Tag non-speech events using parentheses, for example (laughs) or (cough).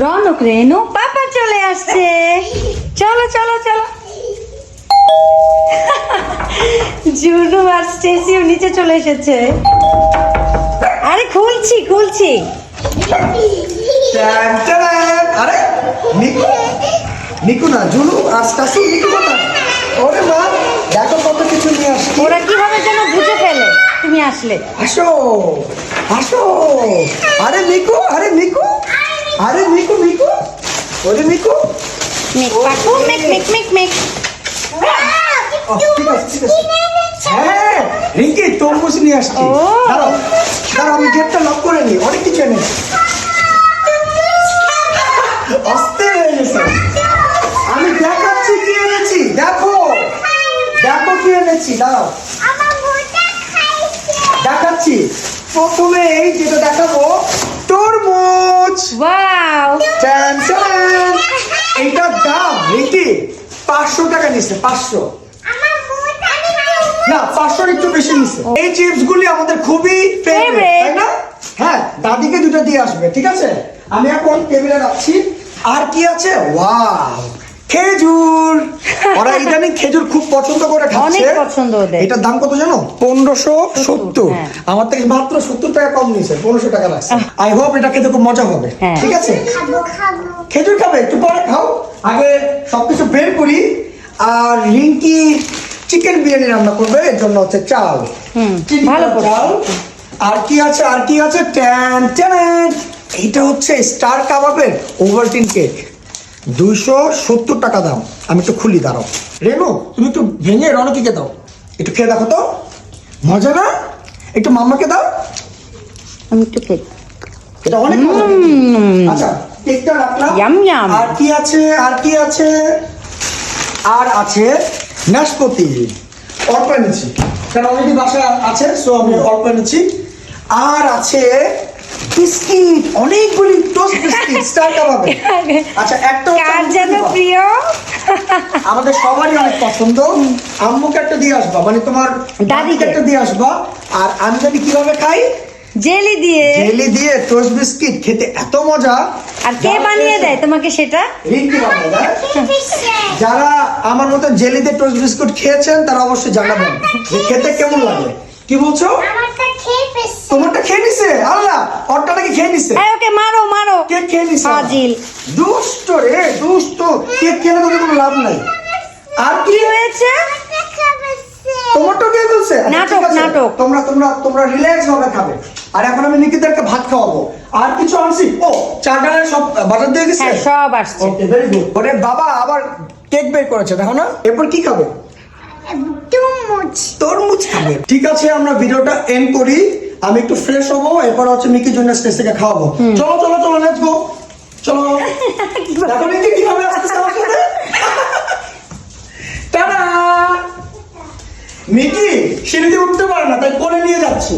রনক রেনু পাপা চলে আসছে। চলো চলো চলো। জুনু আর স্টেসিও নিচে চলে এসেছে। আরে খুলছি খুলছি। আরে নিকু নিকু না জুনু আর স্টাসি নিকু কথা ওরে মা দেখো কত কিছু নিয়ে আসছি। ওরা কীভাবে যেন বুঝে ফেলে। তুমি আসলে। আসো আসো। আরে মিকু আরে মিকু আরে মিকু মিকু ওরে মিকু মেক পাকু মেক মেক মেক। মেক ঠিক আছে ঠিক আছে হ্যাঁ রিঙ্কি তরমুজ নিয়ে আসছি। দাঁড়াও দাঁড়াও আমি গেটটা লক করে নিই। অনেক কিছু এনেছি। অস্থির হয়ে গেছে। আমি দেখাচ্ছি কি এনেছি। দেখো। দেখো কি এনেছি। দাঁড়াও। দেখাচ্ছি। প্রথমে এই যেটা দেখাবো ওয়াও চান চান এইটার দাম রীতি পাঁচশো টাকা নিছে পাঁচশো। না পাঁচশোর একটু বেশি নিছে। এই চিপস গুলি আমাদের খুবই ফেভারিট. তাই না? হ্যাঁ দাদিকে দুটো দিয়ে আসবে ঠিক আছে? আমি এখন টেবিলে রাখছি। আর কি আছে? ওয়াও খেজুর। (laughs) ওরা ইদানিং খেজুর খুব পছন্দ করে খাচ্ছে। অনেক পছন্দ ওদের। এটার দাম কত জানো? পনেরোশো সত্তর হ্যাঁ। আমার থেকে মাত্র সত্তর টাকা কম নিয়েছে পনেরোশো টাকা লাগছে। আই হোপ এটা খেতে খুব মজা হবে। হ্যাঁ। ঠিক আছে? খেজুর খাবে একটু পরে খাও। আগে সবকিছু বের করি। আর রিঙ্কি চিকেন বিরিয়ানি রান্না করবে এর জন্য হচ্ছে চাল। হুম, ভালো করা চাল। আর কি আছে? আর কি আছে? ট্যান ট্যান এটা হচ্ছে স্টার কাবাবের ওভারটিন কেক দুইশো সত্তর টাকা দাম আমি একটু খুলি দাঁড়াও। রেনু তুমি একটু ভেঙে রনকিকে দাও। একটু খেয়ে দেখো তো। মজা না? একটু মাম্মাকে দাও। আমি একটু খেয়ে এটা অনেক মজা আচ্ছা কেকটা রাখলাম. আর কি আছে? আর কি আছে? আর আছে নাশপাতি। অল্প এনেছি। কারণ অলরেডি বাসা আছে সো আমি অল্প এনেছি। আর আছে বিস্কিট। অনেকগুলি টোস্ট স্টার কাবাবে আচ্ছা একটা কার যেন প্রিয়? আমাদের সবারই অনেক পছন্দ। আম্মুকে একটা দিয়ে আসবা মানে তোমার দাদিকে। একটা দিয়ে আসবা। আর আমি যদি কীভাবে খাই? জেলি দিয়ে। জেলি দিয়ে টোস্ট বিস্কিট খেতে এত মজা। আর কে যারা বানিয়ে দেয় তোমাকে সেটা? যারা আমার মতো জেলি দিয়ে টোস্ট বিস্কুট খেয়েছেন তারা অবশ্যই জানাবেন। যে খেতে কেমন লাগে? কি বলছো? তোমারটা খেয়ে নিছে। আল্লাহ ওরটা নাকি খেয়ে নিছে? ওকে মারো। কে নিছে ফাজিল। দুষ্ট রে দুষ্ট। কেক খেলে কোনো লাভ নাই। আর কি? কি হয়েছে কে বলছে আচ্ছা, নাটক, নাটক। তোমরা তোমরা তোমরা রিল্যাক্স ভাবে খাবে। আর এখন আমি নিকিতারকে ভাত খাওয়াবো। আর কিছু আনছি। ও ডালের সব বাজার দিয়ে গেছে? হ্যাঁ সব আসছে। ওকে ভেরি গুড ওরে বাবা আবার কেক বের করেছে দেখো না। এরপর কি খাবে? তরমুজ খাবে। ঠিক আছে আমরা ভিডিওটা এন্ড করি। আমি একটু ফ্রেশ হব এরপর হচ্ছে মিকির জন্য স্টেজ থেকে খাওয়াবো। চলো চলো চলো লেটস গো চলো। (laughs) দেখো মিকি কীভাবে আসতেছে আমার সাথে টাটা! মিকি সিঁড়িতে উঠতে পারে না তাই কোলে নিয়ে যাচ্ছি।